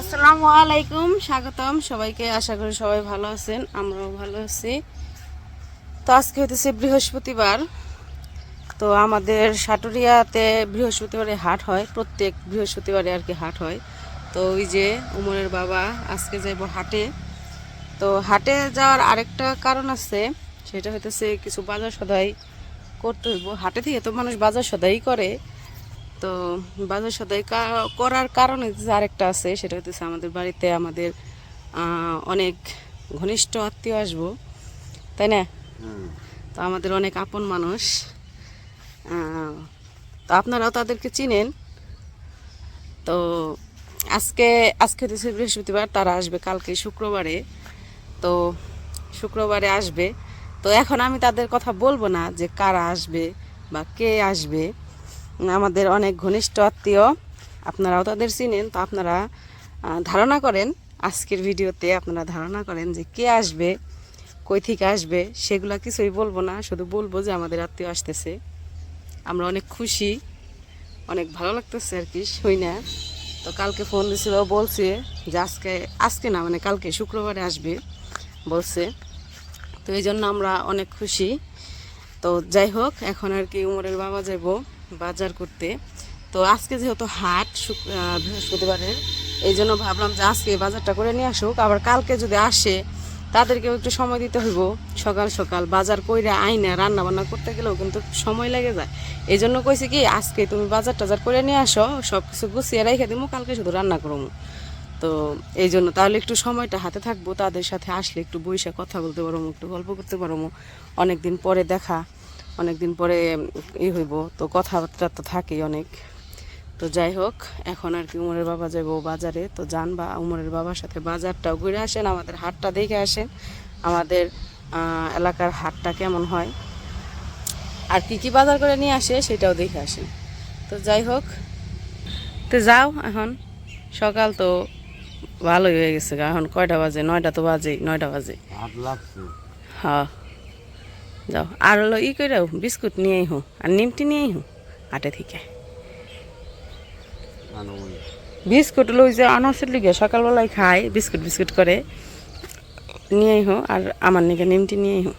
আসসালামু আলাইকুম, স্বাগতম। সবাইকে আশা করি সবাই ভালো আছেন, আমরাও ভালো আছি। তো আজকে হইতেছে বৃহস্পতিবার। তো আমাদের সাটুরিয়াতে বৃহস্পতিবারে হাট হয়, প্রত্যেক বৃহস্পতিবারে আর কি হাট হয়। তো ওই যে উমরের বাবা আজকে যাইব হাটে। তো হাটে যাওয়ার আরেকটা কারণ আছে, সেটা হইতেছে কিছু বাজার সদাই করতে হইব। হাটে থেকে তো মানুষ বাজার সদাই করে তো বাজার সদাই করার কারণ হচ্ছে আরেকটা আছে সেটা হচ্ছে আমাদের বাড়িতে আমাদের অনেক ঘনিষ্ঠ আত্মীয় আসব। তাই না? তো আমাদের অনেক আপন মানুষ। তো আপনারাও তাদেরকে চিনেন। তো আজকে আজকে হচ্ছে বৃহস্পতিবার তারা আসবে কালকে শুক্রবারে। তো শুক্রবারে আসবে। তো এখন আমি তাদের কথা বলব না যে কারা আসবে বা কে আসবে। আমাদের অনেক ঘনিষ্ঠ আত্মীয়, আপনারাও তাদের চিনেন। তো আপনারা ধারণা করেন, আজকের ভিডিওতে আপনারা ধারণা করেন যে কে আসবে, কই থেকে আসবে, সেগুলো কিছুই বলব না, শুধু বলব যে আমাদের আত্মীয় আসতেছে। আমরা অনেক খুশি, অনেক ভালো লাগতেছে আর কি, শুই না। তো কালকে ফোন দিছিল, বলছে যে আজকে আজকে না মানে কালকে শুক্রবারে আসবে, বলছে। তো এই জন্য আমরা অনেক খুশি। তো যাই হোক, এখন আর কি উমরের বাবা যাব বাজার করতে। তো আজকে যেহেতু হাট বৃহস্পতিবারের, এই জন্য ভাবলাম যে আজকে বাজারটা করে নিয়ে আসুক। আবার কালকে যদি আসে, তাদেরকেও একটু সময় দিতে হইব। সকাল সকাল বাজার কইরা আইনা রান্না বান্না করতে গেলেও কিন্তু সময় লেগে যায়। এই জন্য কইছি কি, আজকে তুমি বাজার টাজার করে নিয়ে আসো সব কিছু গুছিয়ে রেখে দিবো কালকে শুধু রান্না করব তো এই জন্য তাহলে একটু সময়টা হাতে থাকব, তাদের সাথে আসলে একটু বইসা কথা বলতে পারব একটু গল্প করতে পারব অনেক দিন পরে দেখা। অনেক দিন পরে ই হইব তো কথাবার্তা তো থাকেই অনেক। তো যাই হোক এখন আর কি উমরের বাবা যাব বাজারে তো যান বা উমরের বাবার সাথে বাজারটাও ঘুরে আসেন আমাদের হাটটা দেখে আসেন আমাদের এলাকার হাটটা কেমন হয়। আর কি কি বাজার করে নিয়ে আসে সেটাও দেখে আসেন। তো যাই হোক তো যাও এখন সকাল তো ভালোই হয়ে গেছে। এখন কয়টা বাজে? নয়টা তো বাজে নয়টা বাজে। হ্যাঁ। যাও। আর হলো ই করে বিস্কুট নিয়েই হো আর নিমটি নিয়েই হো আটে থেকে। বিস্কুট লই যে আনাসের লিগে সকালবেলায় খায় বিস্কুট বিস্কুট করে। নিয়েই হো আর আমার নিকে নিমটি নিয়েই হোক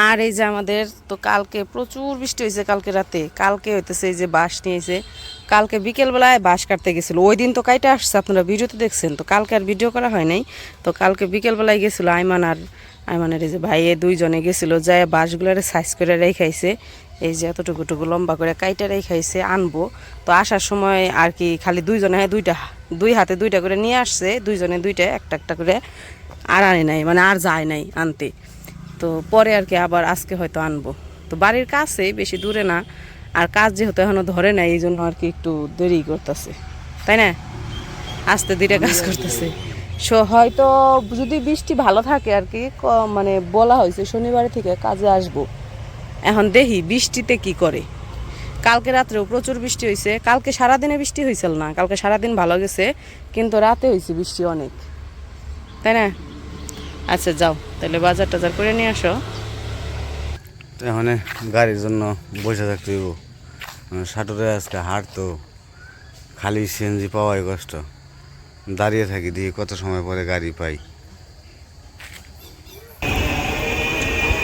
আর এই যে আমাদের তো কালকে প্রচুর বৃষ্টি হয়েছে কালকে রাতে। কালকে হইতেছে এই যে বাঁশ নিয়েছে কালকে বিকেলবেলায় বাঁশ কাটতে গেছিল। ওই দিন তো কাইটে আসছে, আপনারা ভিডিওতে দেখছেন। তো কালকে আর ভিডিও করা হয় নাই। তো কালকে বিকেলবেলায় গেছিল আইমান আর আইমানের এই যে ভাইয়ে দুইজনে গেছিল যায় বাঁশগুলারে সাইজ করে রেখাইছে। এই যে এতটুকু টুকু লম্বা করে কাইটে রেখাইছে, আনব। তো আসার সময় আর কি খালি দুইজনে দুইটা, দুই হাতে দুইটা করে নিয়ে আসছে। দুইজনে দুইটা একটা একটা করে আর আনে নাই মানে আর যায় নাই আনতে। তো পরে আর কি আবার আজকে হয়তো আনব। তো বাড়ির কাছে বেশি দূরে না। আর কাজ যেহেতু এখনও ধরে নাই এই জন্য আর কি একটু দেরি করতেছে। তাই না? আস্তে ধীরে কাজ করতেছে। সো হয়তো যদি বৃষ্টি ভালো থাকে আর কি, ক- মানে বলা হয়েছে শনিবার থেকে কাজে আসব। এখন দেখি বৃষ্টিতে কি করে। কালকে রাত্রেও প্রচুর বৃষ্টি হয়েছে কালকে সারাদিনে বৃষ্টি হয়েছিল না। কালকে সারাদিন ভালো গেছে, কিন্তু রাতে হয়েছে বৃষ্টি অনেক। তাই না? আচ্ছা যাও। তাহলে বাজার টাজার করে নিয়ে আসো। এখানে গাড়ির জন্য বসে থাকতে হইব। মানে সাটুরে আজকে হাট তো খালি সিএনজি পাওয়াই কষ্ট। দাঁড়িয়ে থাকি দিয়ে কত সময় পরে গাড়ি পাই।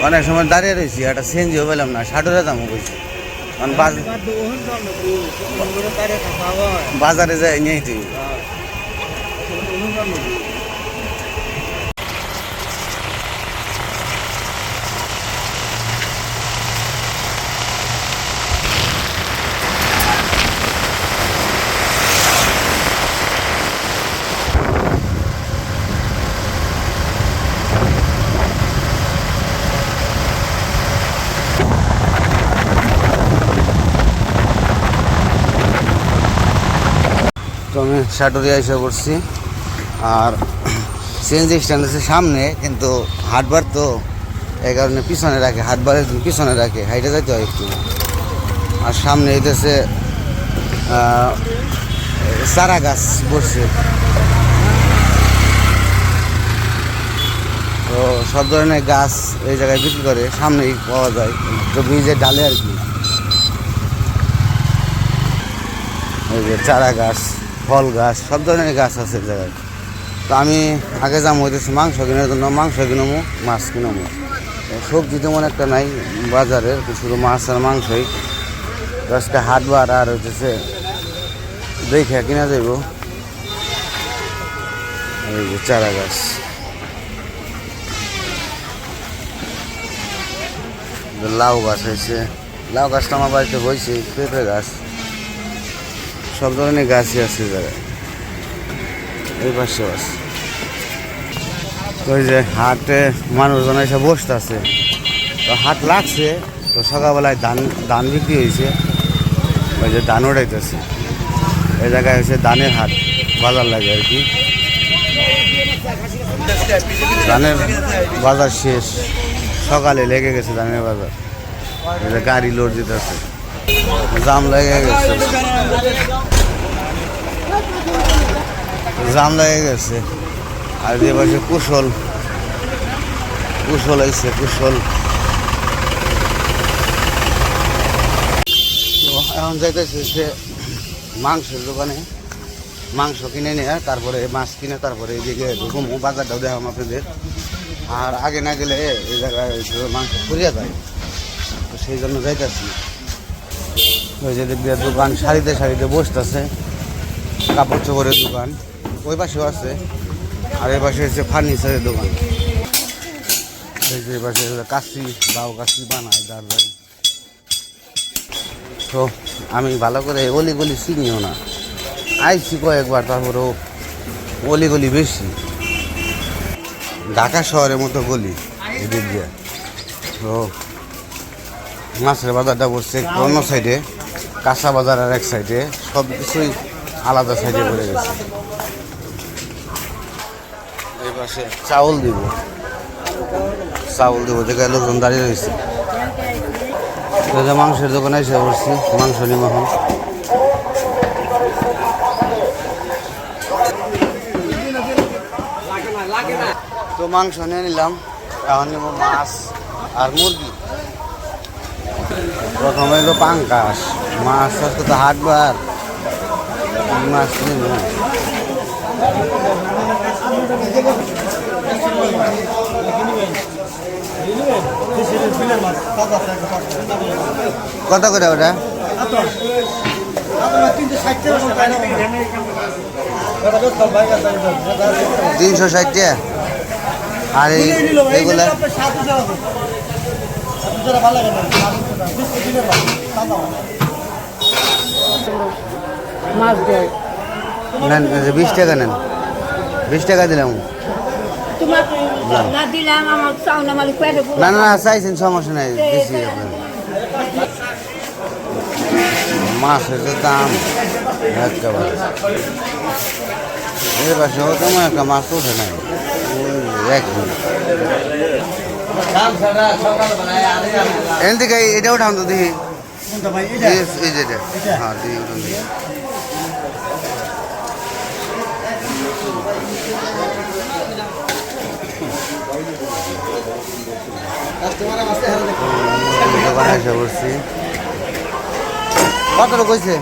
অনেক সময় দাঁড়িয়ে রয়েছি একটা সিএনজিও পেলাম না সাটুরে দামও বলছি কারণ বাজ- বাজারে যাই নিয়ে তুই আমি সাটুরিয়া এসে করছি আর সিএনজি স্ট্যান্ড আছে সামনে, কিন্তু হাটবার তো এই কারণে পিছনে রাখে হাটবারের পিছনে রাখে, হাইটে যাইতে হয় একটু। আর সামনে এদেশে চারা গাছ বসছে তো সব ধরনের গাছ এই জায়গায় বিক্রি করে, সামনেই পাওয়া যায় তো ব্রিজের ডালে আর কি। এই যে চারা গাছ। ফল গাছ, সব ধরনের গাছ আছে জায়গায়। তো আমি আগে যা হইতেছি মাংস কেনার জন্য মাংস কিনবো মাছ কিনবো সবজি তেমন একটা নাই বাজারে শুধু মাছ আর মাংসই। তো আজকে হাটবার আর হইতেছে, দেখে কিনা যাইব। চারা গাছ। লাউ গাছ হয়েছে লাউ গাছটা আমার বাড়িতে হয়েছে পেঁপে গাছ। সব ধরনের গাছই আছে জায়গায়। এই পাশে আছে। তো যে হাটে মানুষজন এসে বসতে আছে তো হাট লাগছে, তো সকালবেলায় ধান ধান বিক্রি হয়েছে। ওই যে ধান উঠাইতেছে এই জায়গায় হচ্ছে ধানের হাট, বাজার লাগে আর কি। ধানের বাজার শেষ। সকালে লেগে গেছে ধানের বাজার। গাড়ি লোড দিতেছে। জাম লেগে গেছে। জাম লেগে গেছে। আর যে পাশে কুশল। কুশল আইছে, কুশল। এখন যাইতেছে সে মাংসের দোকানে। মাংস কিনে নিয়ে, তারপরে মাছ কিনে, তারপরে এদিকে ঢুকুম বাজারটাও দেখাম আপনাদের। আর আগে না গেলে এই জায়গায় মাংস ফুরিয়ে যায়। তো সেই জন্য যাইতেছি। ওই যে দিক দোকান, শাড়িতে শাড়িতে বসতেছে, কাপড় চোপড়ের দোকান। ওই পাশেও আছে, আর এই পাশে হচ্ছে ফার্নিচারের দোকান। পাশে কাশি, বাউ কাশি বানায় দাঁড় তো আমি ভালো করে অলি গলি চিনিও না। আইছি কয়েকবার, তারপরেও অলি গলি বেশি। ঢাকা শহরের মতো গলি, এদিক দিয়ে। তো মাছের বাজারটা বসছে অন্য সাইডে কাঁচা বাজার আর এক সাইডে সব কিছুই আলাদা সাইডে পড়ে গেছে। চাউল দিব। চাউল দিব দেখে লোকজন দাঁড়িয়ে রয়েছে। মাংসের দোকানে এসে বসছি, মাংস নিব এখন। তো মাংস নিয়ে নিলাম, এখন নেব মাছ আর মুরগি। প্রথমে এলো পাঙ্কাশ মাছ আজকে তো হাটবার মাছ কত করে তিনশো ষাট টাকা। আর এই এগুলা? মাছ দেয়। বিশ টাকা নেন। বিশ টাকা দিলাম। না। না চাইছেন সমস্যা নাই আপনার মাছের যে দাম একেবারে এই পাশে তেমন একটা মাছ ওঠে নাই। এটা উঠাম তো দেখি। এই- হ্যাঁ দেখি। উঠান দোকানে এসে বসছি কত লোক হয়েছে?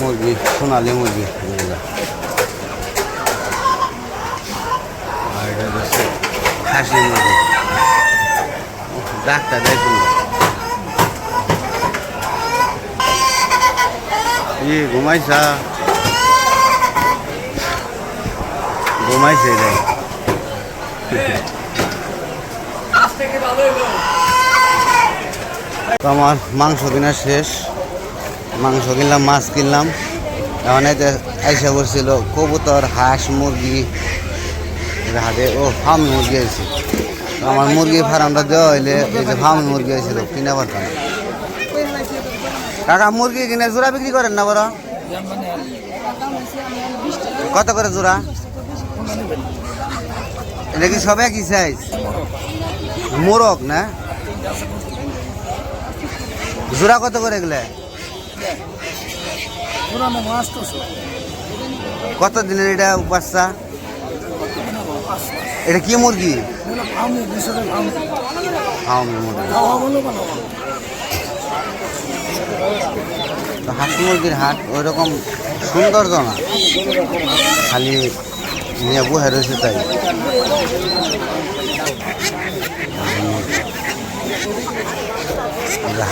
মুরগি সোনালি মুরগি এগুলা। আর এটা হচ্ছে খাসি মুরগি। ডাক্তার দেখুন। ই, ঘুমাইছা? ঘুমাইছে রে। তো আমার মাংস কিনা শেষ। মাংস কিনলাম, মাছ কিনলাম। এখন এতে আইসা বসছিল কবুতর, হাঁস, মুরগি। হাটে ও ফার্ম মুরগি আছে আমার মুরগি ফার্মটা দেওয়া হইলে এই যে ফার্ম মুরগি হয়েছিল কিনা পারতাম। কাকা, মুরগি কিনে জোড়া বিক্রি করেন না বড়? কত করে জোড়া? এটা কি সব একই সাইজ মোরগ না? জোড়া কত করে গেলে কত দিনের এটা বাচ্চা এটা কি মুরগি? তো হাঁস মুরগির হাট ওই রকম সৌন্দর্য না। খালি নিয়ে বহে রয়েছে তাই।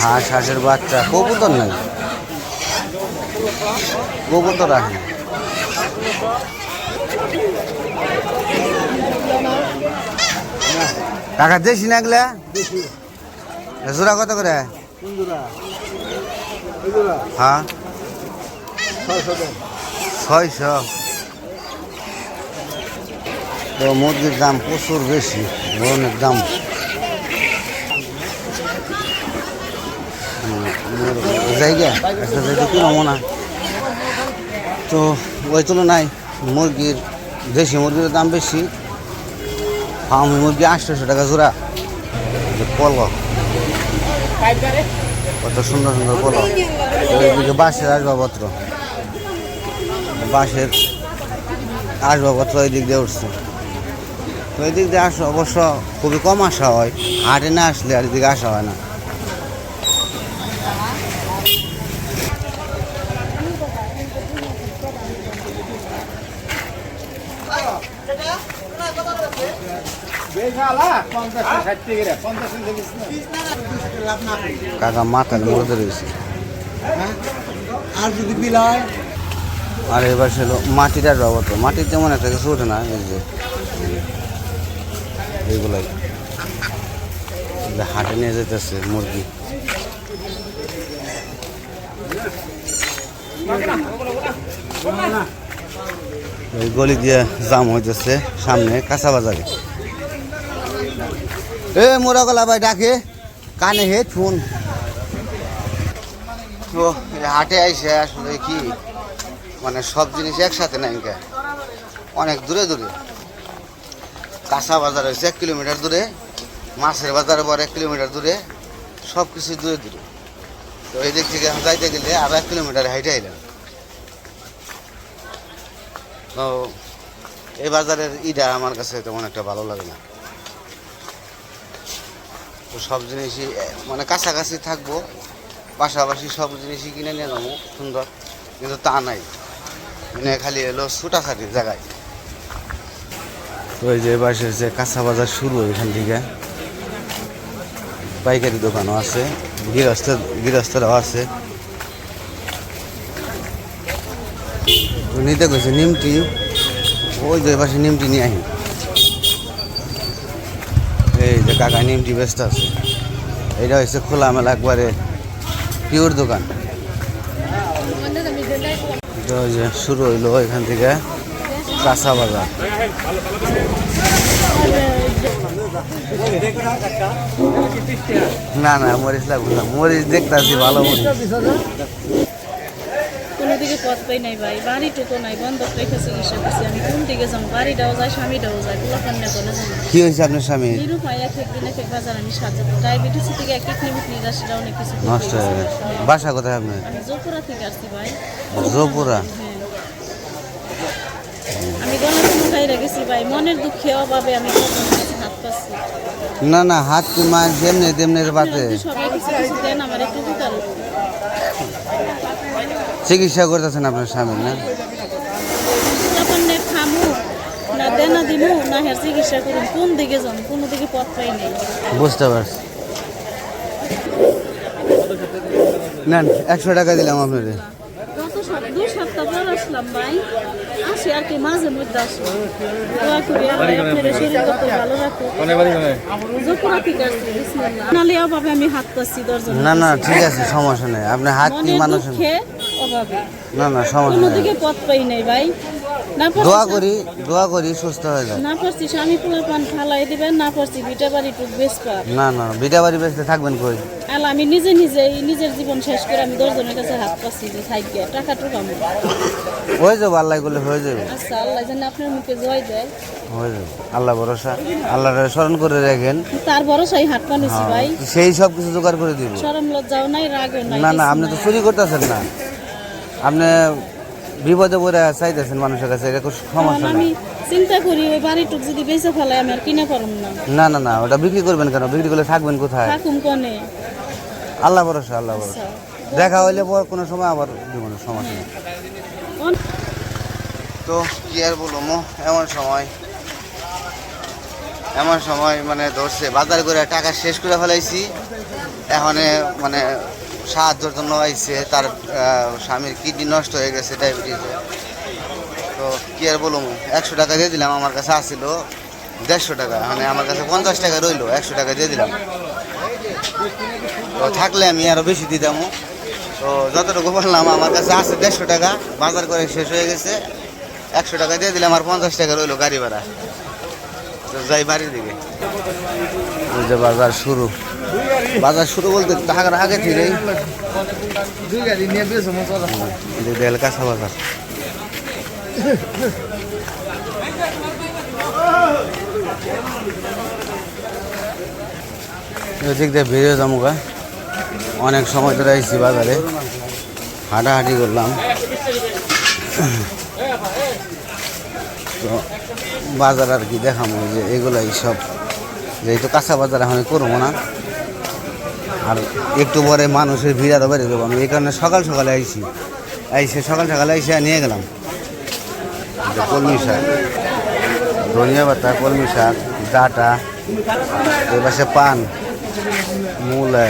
হাঁস, হাঁসের বাচ্চা, কবুতর নাই। কবুতর আসে টাকা দেশি না এগুলা? জোড়া কত করে? হ্যাঁ। ছয়শো তো মুরগির দাম প্রচুর বেশি অনেক দাম। জায়গা একটা জায়গা নমুনা তো ওই তুলনায় মুরগির দেশি মুরগির দাম বেশি। ফার্মি মুরগি আটশোশো টাকা জোড়া। পল কত সুন্দর সুন্দর পল ওইদিকে বাঁশের আসবাবপত্র। বাঁশের আসবাবপত্র ওই দিক দিয়ে উঠছে। তো ওই দিক দিয়ে আসা অবশ্য খুবই কম আসা হয়। হাটে না আসলে আর এদিকে আসা হয় না। কাকা মাথার মধ্যে রয়েছে। আর যদি বিলায় আর এবার ছিল মাটিটার বাবত মাটির তেমন একটা কিছু ওঠে না এই যে এইগুলাই। হাটে নিয়ে যেতেছে মুরগি। এই গলি দিয়ে জাম হইতেছে সামনে কাঁচা বাজারে। এ, মোরা গলা ভাই ডাকে। কানে হেডফোন তো এই হাটে আইসে আসলে কি? মানে সব জিনিস একসাথে নাই অনেক দূরে দূরে। কাঁচা বাজার হয়েছে এক কিলোমিটার দূরে, মাছের বাজার আবার এক কিলোমিটার দূরে সব কিছু দূরে দূরে। তো এই দিক থেকে যাইতে গেলে আরও এক কিলোমিটার হাইটে আইলাম। তো এই বাজারের ইটা আমার কাছে তেমন একটা ভালো লাগে না। তো সব জিনিসই মানে কাছাকাছি থাকব, পাশাপাশি সব জিনিসই কিনে নিয়ে যাব, সুন্দর। কিন্তু তা নাই। মানে খালি এলো ছুটাছাটি জায়গায়। তো এই যে বাসে যে কাঁচা বাজার শুরু এখান থেকে। পাইকারি দোকানও আছে, গৃহস্থ, গৃহস্থরাও আছে। নিতে গেছে নিমটি। ওই যে পাশে নিমটি নিয়ে আহি এই যে কাকা নিমটি ব্যস্ত আছে। এটা হচ্ছে খোলামেলা একবারে পিওর দোকান। যে শুরু হইল এখান থেকে কাঁচা বাজার। না না, মরিচ লাগবে না। মরিচ দেখতেছি, ভালো মরিচ। পথ পাই নাই ভাই বাড়িটুকু নাই বন্ধ রেখে চিকিৎসা করছি আমি কোন দিকে যাব? বাড়িটাও যায় স্বামীটাও যায় পোলাপান না কোনো যাব। কি হয়েছে আপনার স্বামী? নিরুপায় এক একদিন এক এক বাজার আমি সাজাবো। ডায়াবেটিস থেকে এক কিডনি অনেক কিছু নষ্ট হয়ে গেছে। বাসা কোথায় আপনার? আমি জোপুরা থেকে আসছি ভাই। জোপুরা? হ্যাঁ। আমি গলা কোনো খাইরে গেছি ভাই মনের দুঃখে অভাবে আমি হাত পাচ্ছি। না না হাত কি মা যেমনি তেমনি বাতে সবাই কিছু কিছু দেন আমার একটু। চিকিৎসা করতেছেন আপনার স্বামী না? যখন খামু না দেনা দিমু না হের চিকিৎসা করুন কোন দিকে যান কোনো দিকে পথ পাই বুঝতে পারছি। নেন একশো টাকা দিলাম আপনাদের। গত সপ- দুই সপ্তাহ পর আসলাম ভাই। আসি আর কি মাঝে মধ্যে আসি। দোয়া করি আপনার শরীর কত ভালো রাখো জোপুরা থেকে নালে অভাবে আমি হাত পাচ্ছি না না ঠিক আছে সমস্যা নেই। আপনি হাত কি মানুষ অভাবে। না না সমস্যা কোনো দিকে পথ পাই নাই ভাই। না দোয়া করি দোয়া করি সুস্থ হয়ে যায়। না পারছি স্বামী পোলা পান ফালাই দিবেন না পারছি বিটা বাড়ি টুক বেশ না না বিটা বাড়ি বেসতে থাকবেন কই? আল্লাহ আমি নিজে নিজে নিজের জীবন শেষ করে আমি দশজনের কাছে হাত পাচ্ছি যে সাইড গিয়ে টাকা টুকামো হয়ে যাব আল্লাহ করলে হয়ে যাবে। আচ্ছা আল্লাহ যেন আপনার মুখে জয় দেয়। হয়ে যাবে। আল্লাহ ভরসা আল্লাহর স্মরণ করে রাখেন। তার ভরসাই হাত পানিছি ভাই। সেই সব কিছু জোগাড় করে দিব। সরম লজ্জাও নাই রাগও নাই না না আপনি তো চুরি করতেছেন না। আপনি বিপদে পড়ে চাইতেছেন মানুষের কাছে এটা কারণ সমস্যা আমি নেই চিন্তা করি ওই বাড়িটুক যদি বেঁচে ফেলাই আমি আর কিনে পারব না। না না না ওটা বিক্রি করবেন কেন? বিক্রি করলে থাকবেন কোথায়? থাকুম কনে? আল্লাহ ভরসা আল্লাহ ভরসা। দেখা হইলে পর কোনো সময় আবার জীবনে সমস্যা নেই। তো কি আর বলব এমন সময় এমন সময় মানে ধরছে বাজার করে টাকা শেষ করে ফেলাইছি। এখন মানে সাহায্যের জন্য আইছে, তার স্বামীর কিডনি নষ্ট হয়ে গেছে ডায়াবেটিসে তো কি আর বলুন একশো টাকা দিয়ে দিলাম, আমার কাছে আসছিল দেড়শো টাকা মানে আমার কাছে পঞ্চাশ টাকা রইল, একশো টাকা দিয়ে দিলাম। তো থাকলে আমি আরও বেশি দিতাম। তো যতটুকু বললাম, আমার কাছে আছে দেড়শো টাকা, বাজার করে শেষ হয়ে গেছে। একশো টাকা দিয়ে দিলাম, আর পঞ্চাশ টাকা রইল গাড়ি ভাড়া। তো যাই বাড়ির দিকে। বাজার শুরু। বাজার শুরু বলতে টাকার আগে যে দেল কাঁচা বাজার। এদিক দিয়ে বেরিয়ে যাব গা। অনেক সময় ধরে আইসি বাজারে। হাঁটাহাঁটি করলাম। তো বাজার আর কি দেখাবো যে এগুলাই সব। যেহেতু কাঁচা বাজার এখন করব না। আর একটু পরে মানুষের ভিড় আরও বেড়ে দেবো আমি এই কারণে সকাল সকালে আইসি আইসে সকাল সকালে আইসে নিয়ে গেলাম। কলমি শাক। ধনিয়া পাতা, কলমি শাক, ডাটা, এই পাশে পান, মূলা।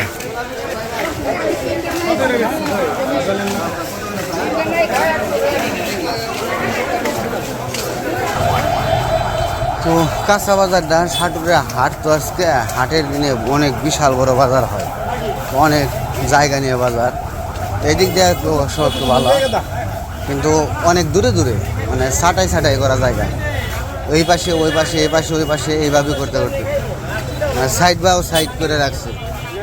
তো কাঁচা বাজারটা সাটুরে হাট তো আজকে হাটের দিনে অনেক বিশাল বড় বাজার হয়। অনেক জায়গা নিয়ে বাজার। এদিক দিয়ে সব ভালো। কিন্তু অনেক দূরে দূরে মানে ছাটাই ছাটাই করা জায়গা। ওই পাশে ওই পাশে এই পাশে, ওই পাশে, এইভাবে করতে করতে। সাইড বাও সাইড করে রাখছে।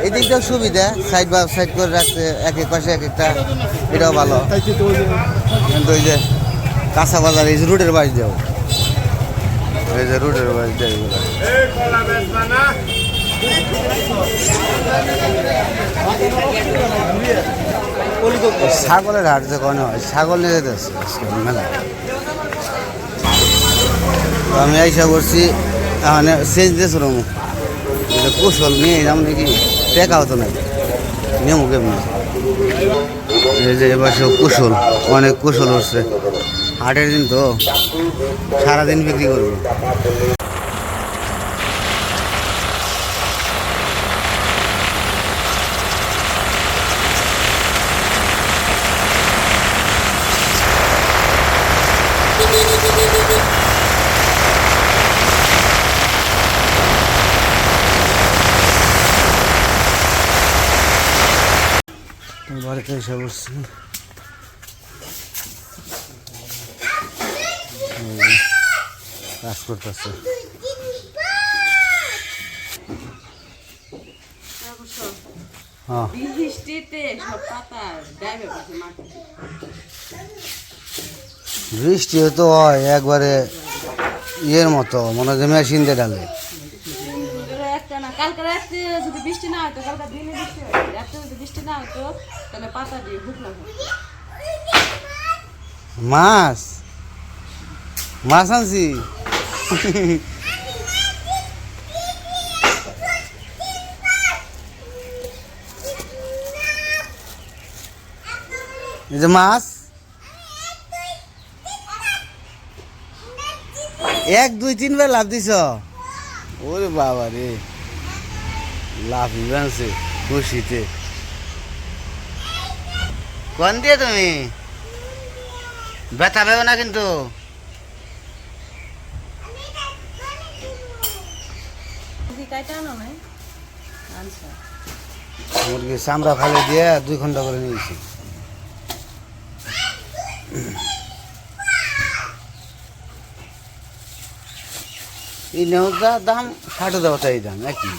এই দিক দিয়েও সুবিধা সাইড বাও সাইড করে রাখছে এক এক পাশে এক একটা এটাও ভালো। কিন্তু ওই যে কাঁচা বাজার, এই যে রুটের বাস দেও এই যে রুটের বাস দেয় ছাগলের হাট যে কোনো হয়, ছাগল নিয়ে যেতেছে মেলা। আমি আইসা করছি মানে সেচ দিয়েছিল এটা কুশল নিয়ে যাম নাকি? টেকা হতো না নেমু কেমনি? এই যে এবার সব কুশল, অনেক কুশল হচ্ছে। হাটের দিন তো সারাদিন বিক্রি করব। এসে বসছি কাজ করতেছে। হ্যাঁ। বসে বৃষ্টি তো হয় একবারে ইয়ের মতো মনে হয় মেশিন দিয়ে ডালে কালকে রাত্রে যদি বৃষ্টি না হতো কালকে দিনে বৃষ্টি হয়। রাত্রে যদি বৃষ্টি না হতো তাহলে পাতা দিয়ে ঢুকলাম মাছ? মাছ আনছি। এই যে মাছ। এক, দুই, তিন বার লাভ দিছ। ওরে বাবা রে লাভ আনছে খুশিতে। কোন দিয়ে তুমি? ব্যথা পেও না কিন্তু। আচ্ছা। মুরগি চামড়া ফালে দিয়ে দুই ঘণ্টা করে নিয়েছি। এই নেওয়া দাম ষাট দেওয়াটা এই দাম একই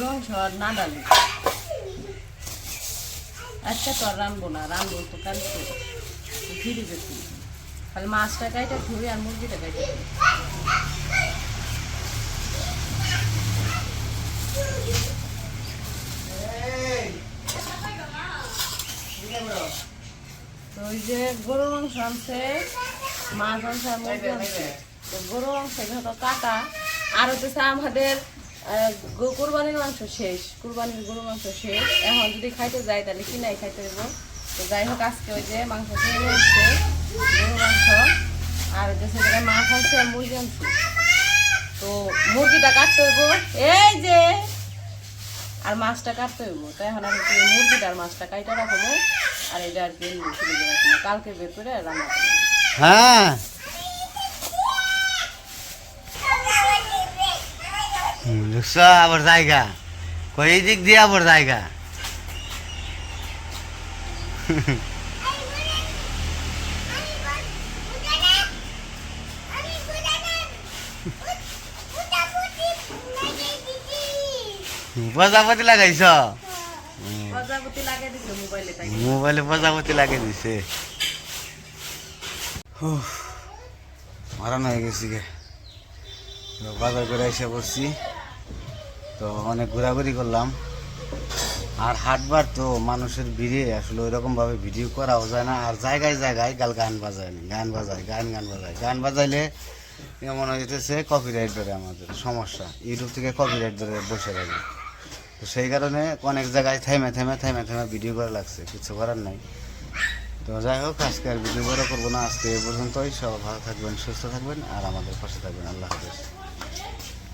রং সর না ডালি। আজকে তো আর রানবো না রানবো তো কালকে। ফিরে যেতে খালি মাছটা কাইটা ধুই আর মুরগিটা তো ওই যে গরুর মাংস আনছে মাছ আনছে আর মুরগি আনছে। তো গরুর মাংস তো কাটা। আর হচ্ছে আমাদের কুরবানির মাংস শেষ। কুরবানির গরুর মাংস শেষ। এখন যদি খাইতে যাই তাহলে কিনাই খাইতে দেবো তো যাই হোক, আজকে ওই যে মাংস কিনে নিয়ে আসছে গরুর মাংস। আর হচ্ছে সেখানে মাছ আর মুরগি আনছে। তো মুরগিটা কাটতে হইব। এই যে! আর মাছটা কাটতে হইব। তো এখন আমি একটু মুরগিটা আর মাছটা কাইটা রাখব। আর এটা আর কি কালকে বের করে রান্না করব। হ্যাঁ। দেখছ আবার জায়গা কই এই দিক দিয়ে আবার জায়গা প্রজাপতি লাগাইছ? মোবাইলে প্রজাপতি লাগিয়ে দিছে। মারান হয়ে গেছি গে বাজার করে এসে পড়ছি তো অনেক ঘোরাঘুরি করলাম। আর হাটবার তো মানুষের ভিড়ে আসলে ওইরকম ভাবে ভিডিও করাও যায় না। আর জায়গায় জায়গায় গাল গান বাজায় না, গান বাজায়, গান গান বাজায়। গান বাজাইলে মনে হইতেছে কপিরাইট ধরে আমাদের, সমস্যা। ইউটিউব থেকে কপিরাইট ধরে বসে থাকে। তো সেই কারণে অনেক জায়গায় থেমে থেমে থেমে থেমে ভিডিও করা লাগছে, কিছু করার নাই। তো যাই হোক, আজকে আর ভিডিও বড় করব না। আজকে এ পর্যন্তই। সব ভালো থাকবেন, সুস্থ থাকবেন, আর আমাদের পাশে থাকবেন। আল্লাহ হাফেজ।